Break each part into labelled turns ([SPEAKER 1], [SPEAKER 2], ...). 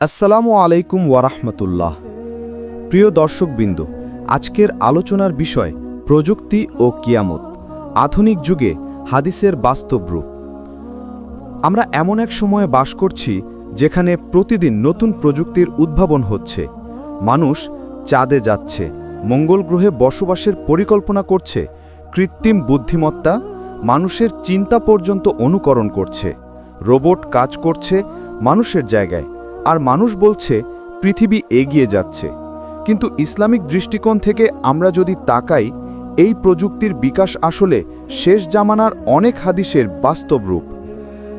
[SPEAKER 1] আসসালামু আলাইকুম ওয়ারাহমতুল্লাহ। প্রিয় দর্শকবৃন্দ, আজকের আলোচনার বিষয় প্রযুক্তি ও কিয়ামত, আধুনিক যুগে হাদিসের বাস্তব রূপ। আমরা এমন এক সময়ে বাস করছি যেখানে প্রতিদিন নতুন প্রযুক্তির উদ্ভাবন হচ্ছে। মানুষ চাঁদে যাচ্ছে, মঙ্গল গ্রহে বসবাসের পরিকল্পনা করছে, কৃত্রিম বুদ্ধিমত্তা মানুষের চিন্তা পর্যন্ত অনুকরণ করছে, রোবট কাজ করছে মানুষের জায়গায়। আর মানুষ বলছে, পৃথিবী এগিয়ে যাচ্ছে। কিন্তু ইসলামিক দৃষ্টিকোণ থেকে আমরা যদি তাকাই, এই প্রযুক্তির বিকাশ আসলে শেষ জামানার অনেক হাদিসের বাস্তব রূপ।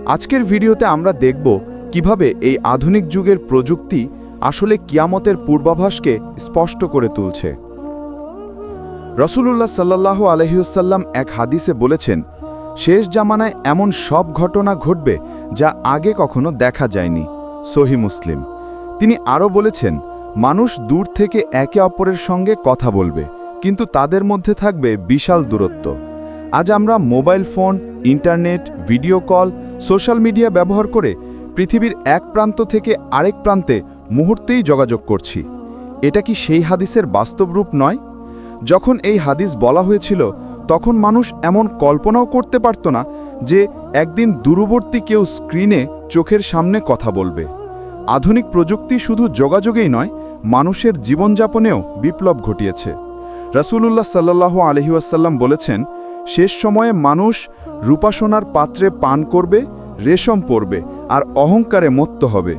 [SPEAKER 1] আজকের ভিডিওতে আমরা দেখব কীভাবে এই আধুনিক যুগের প্রযুক্তি আসলে কিয়ামতের পূর্বাভাসকে স্পষ্ট করে তুলছে। রসুলুল্লাহ সাল্লাহ আলহিউসাল্লাম এক হাদিসে বলেছেন, শেষ জামানায় এমন সব ঘটনা ঘটবে যা আগে কখনো দেখা যায়নি। সহি মুসলিম। তিনি আরও বলেছেন, মানুষ দূর থেকে একে অপরের সঙ্গে কথা বলবে, কিন্তু তাদের মধ্যে থাকবে বিশাল দূরত্ব। আজ আমরা mobile phone, internet, video call, social media ব্যবহার করে পৃথিবীর এক প্রান্ত থেকে আরেক প্রান্তে মুহূর্তেই যোগাযোগ করছি। এটা কি সেই হাদিসের বাস্তব রূপ নয়? যখন এই হাদিস বলা হয়েছিল, তখন মানুষ এমন কল্পনাও করতে পারত না যে একদিন দূরবর্তী কেউ স্ক্রিনে চোখের সামনে কথা বলবে। আধুনিক প্রযুক্তি শুধু যোগাযোগেই নয়, মানুষের জীবনযাপনেও বিপ্লব ঘটিয়েছে। রাসূলুল্লাহ সাল্লাহ আলহিউসাল্লাম বলেছেন, শেষ সময়ে মানুষ রূপাসনার পাত্রে পান করবে, রেশম পরবে আর অহংকারে মত্ত হবে।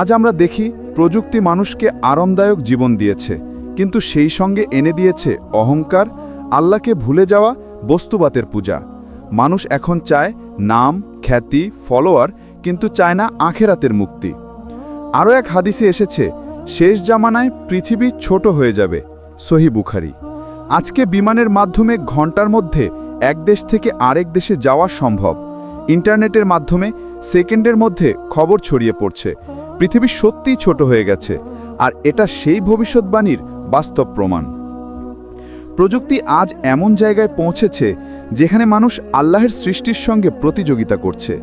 [SPEAKER 1] আজ আমরা দেখি প্রযুক্তি মানুষকে আরামদায়ক জীবন দিয়েছে, কিন্তু সেই সঙ্গে এনে দিয়েছে অহংকার, আল্লাহকে ভুলে যাওয়া বস্তুবাতের পূজা। মানুষ এখন চায় নাম, খ্যাতি, ফলোয়ার, কিন্তু চায় না আখেরাতের মুক্তি। আরও এক হাদিসে এসেছে, শেষ জামানায় পৃথিবী ছোট হয়ে যাবে, সহি বুখারি। আজকে বিমানের মাধ্যমে ঘণ্টার মধ্যে এক দেশ থেকে আরেক দেশে যাওয়া সম্ভব। ইন্টারনেটের মাধ্যমে সেকেন্ডের মধ্যে খবর ছড়িয়ে পড়ছে, পৃথিবী সত্যিই ছোট হয়ে গেছে, আর এটা সেই ভবিষ্যৎবাণীর বাস্তব প্রমাণ। প্রযুক্তি আজ এমন জায়গায় পৌঁছেছে, যেখানে মানুষ আল্লাহের সৃষ্টির সঙ্গে প্রতিযোগিতা করছে।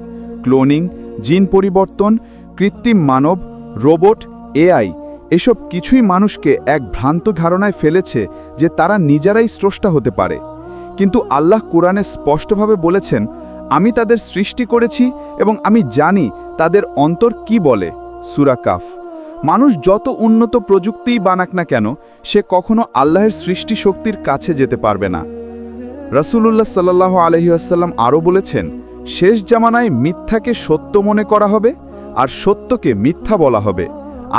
[SPEAKER 1] ক্লোনিং, জিন পরিবর্তন, কৃত্রিম মানব রোবট, এআই, এসব কিছুই মানুষকে এক ভ্রান্ত ধারণায় ফেলেছে যে তারা নিজেরাই স্রষ্টা হতে পারে। কিন্তু আল্লাহ কোরআনে স্পষ্টভাবে বলেছেন, আমি তাদের সৃষ্টি করেছি এবং আমি জানি তাদের অন্তর কি বলে। সুরাকাফ মানুষ যত উন্নত প্রযুক্তিই বানাক না কেন, সে কখনো আল্লাহের সৃষ্টি শক্তির কাছে যেতে পারবে না। রসুল্লাহ সাল্লাহ আলহিউসাল্লাম আরও বলেছেন, শেষ জামানায় মিথ্যাকে সত্য মনে করা হবে? আর সত্যকে মিথ্যা বলা হবে।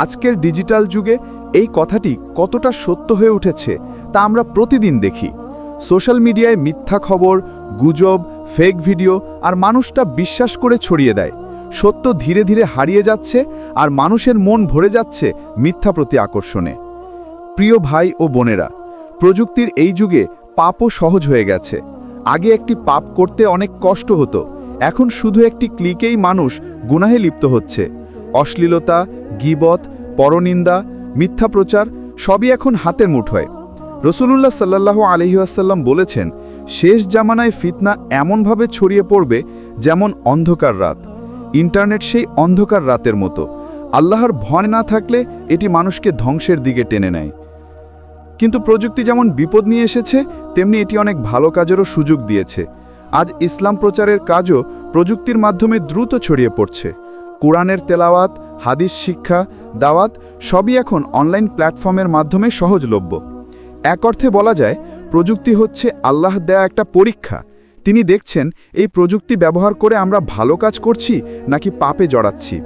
[SPEAKER 1] আজকের ডিজিটাল যুগে এই কথাটি কতটা সত্য হয়ে উঠেছে তা আমরা প্রতিদিন দেখি। সোশ্যাল মিডিয়ায় মিথ্যা খবর, গুজব ফেক ভিডিও আর মানুষটা বিশ্বাস করে ছড়িয়ে দেয়। সত্য ধীরে ধীরে হারিয়ে যাচ্ছে আর মানুষের মন ভরে যাচ্ছে মিথ্যা প্রতি আকর্ষণে। প্রিয় ভাই ও বোনেরা, প্রযুক্তির এই যুগে পাপও সহজ হয়ে গেছে। আগে একটি পাপ করতে অনেক কষ্ট হতো এখন শুধু একটি ক্লিকেই মানুষ গুনাহে লিপ্ত হচ্ছে। অশ্লীলতা, গিবত, পরনিন্দা মিথ্যা প্রচার সবই এখন হাতের মুঠোয় রসুলুল্লাহ সাল্লাহ আলহিউসাল্লাম বলেছেন, শেষ জামানায় ফিতনা এমনভাবে ছড়িয়ে পড়বে যেমন অন্ধকার রাত। ইন্টারনেট সেই অন্ধকার রাতের মতো। আল্লাহর ভয় না থাকলে এটি মানুষকে ধ্বংসের দিকে টেনে নেয়। কিন্তু প্রযুক্তি যেমন বিপদ নিয়ে এসেছে, তেমনি এটি অনেক ভালো কাজেরও সুযোগ দিয়েছে। আজ ইসলাম প্রচারের কাজও প্রযুক্তির মাধ্যমে দ্রুত ছড়িয়ে পড়ছে। কোরআনের তেলাওয়াত, হাদিস শিক্ষা, দাওয়াত সবই এখন অনলাইন প্ল্যাটফর্মের মাধ্যমে সহজলভ্য। এক অর্থে বলা যায়, প্রযুক্তি হচ্ছে আল্লাহ দেয়া একটা পরীক্ষা। তিনি দেখছেন, এই প্রযুক্তি ব্যবহার করে আমরা ভালো কাজ করছি নাকি পাপে জড়াচ্ছি।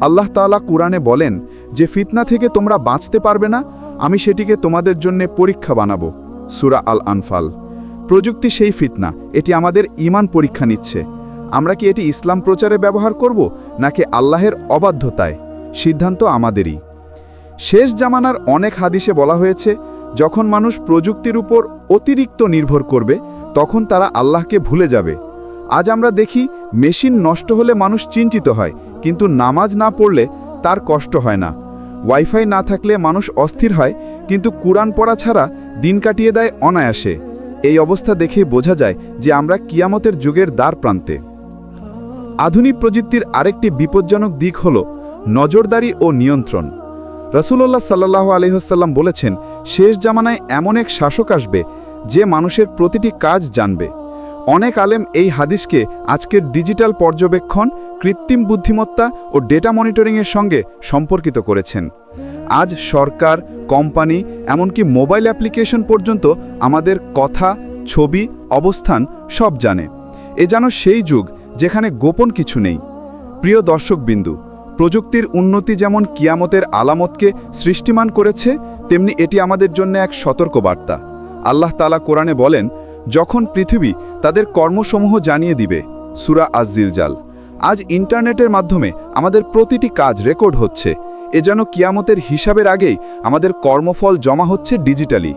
[SPEAKER 1] আল্লাহ তাআলা কুরআনে বলেন, যে ফিতনা থেকে তোমরা বাঁচতে পারবে না, আমি সেটিকে তোমাদের জন্য পরীক্ষা বানাবো। সুরা আল আনফাল প্রযুক্তি সেই ফিতনা, এটি আমাদের ইমান পরীক্ষা নিচ্ছে। আমরা কি এটি ইসলাম প্রচারে ব্যবহার করব, নাকি আল্লাহের অবাধ্যতায়? সিদ্ধান্ত আমাদেরই। শেষ জামানার অনেক হাদিসে বলা হয়েছে, যখন মানুষ প্রযুক্তির উপর অতিরিক্ত নির্ভর করবে, তখন তারা আল্লাহকে ভুলে যাবে। আজ আমরা দেখি, মেশিন নষ্ট হলে মানুষ চিন্তিত হয়, কিন্তু নামাজ না পড়লে তার কষ্ট হয় না। ওয়াইফাই না থাকলে মানুষ অস্থির হয়, কিন্তু কুরআন পড়া ছাড়া দিন কাটিয়ে দেয় অনায়াসে। এই অবস্থা দেখে বোঝা যায় যে আমরা কিয়ামতের যুগের দ্বার প্রান্তে। আধুনিক প্রযুক্তির আরেকটি বিপজ্জনক দিক হল নজরদারি ও নিয়ন্ত্রণ। রসুল্লাহ সাল্লাহ আলহিহসাল্লাম বলেছেন, শেষ জামানায় এমন এক শাসক আসবে যে মানুষের প্রতিটি কাজ জানবে। অনেক আলেম এই হাদিসকে আজকের ডিজিটাল পর্যবেক্ষণ, কৃত্রিম বুদ্ধিমত্তা ও ডেটা মনিটরিংয়ের সঙ্গে সম্পর্কিত করেছেন। আজ সরকার, কোম্পানি, এমনকি মোবাইল অ্যাপ্লিকেশন পর্যন্ত আমাদের কথা, ছবি, অবস্থান সব জানে। এ যেন সেই যুগ যেখানে গোপন কিছু নেই। প্রিয় দর্শকবিন্দু, প্রযুক্তির উন্নতি যেমন কিয়ামতের আলামতকে সৃষ্টিমান করেছে, তেমনি এটি আমাদের জন্য এক সতর্কবার্তা। আল্লাহ তালা কোরআনে বলেন, যখন পৃথিবী তাদের কর্মসমূহ জানিয়ে দিবে সুরা আজিল জাল আজ ইন্টারনেটের মাধ্যমে আমাদের প্রতিটি কাজ রেকর্ড হচ্ছে। এ যেন কিয়ামতের হিসাবের আগেই আমাদের কর্মফল জমা হচ্ছে ডিজিটালি।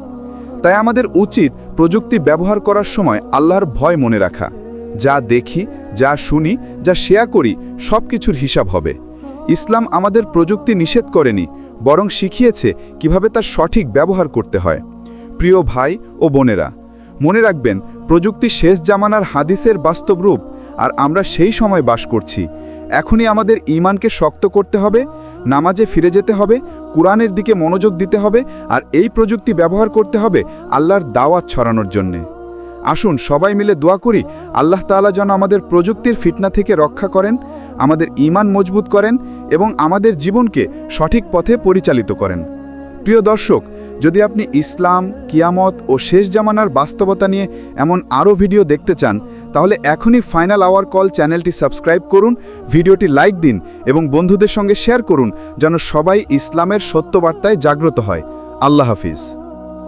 [SPEAKER 1] তাই আমাদের উচিত প্রযুক্তি ব্যবহার করার সময় আল্লাহর ভয় মনে রাখা। যা দেখি, যা শুনি, যা শেয়ার করি সব কিছুর হিসাব হবে। ইসলাম আমাদের প্রযুক্তি নিষেধ করেনি, বরং শিখিয়েছে কীভাবে তার সঠিক ব্যবহার করতে হয়। প্রিয় ভাই ও বোনেরা, মনে রাখবেন, প্রযুক্তি শেষ জামানার হাদিসের বাস্তব রূপ আর আমরা সেই সময় বাস করছি। এখনই আমাদের ইমানকে শক্ত করতে হবে, নামাজে ফিরে যেতে হবে, কোরআনের দিকে মনোযোগ দিতে হবে, আর এই প্রযুক্তি ব্যবহার করতে হবে আল্লাহর দাওয়াত ছড়ানোর জন্যে। আসুন সবাই মিলে দোয়া করি, আল্লাহ তাআলা যেন আমাদের প্রযুক্তির ফিটনা থেকে রক্ষা করেন, আমাদের ইমান মজবুত করেন এবং আমাদের জীবনকে সঠিক পথে পরিচালিত করেন। প্রিয় দর্শক, যদি আপনি ইসলাম, কিয়ামত ও শেষ জামানার বাস্তবতা নিয়ে এমন আরও ভিডিও দেখতে চান, তাহলে এখনই ফাইনাল আওয়ার কল চ্যানেলটি সাবস্ক্রাইব করুন, ভিডিওটি লাইক দিন এবং বন্ধুদের সঙ্গে শেয়ার করুন, যেন সবাই ইসলামের সত্যবার্তায় জাগ্রত হয়। আল্লাহ হাফিজ।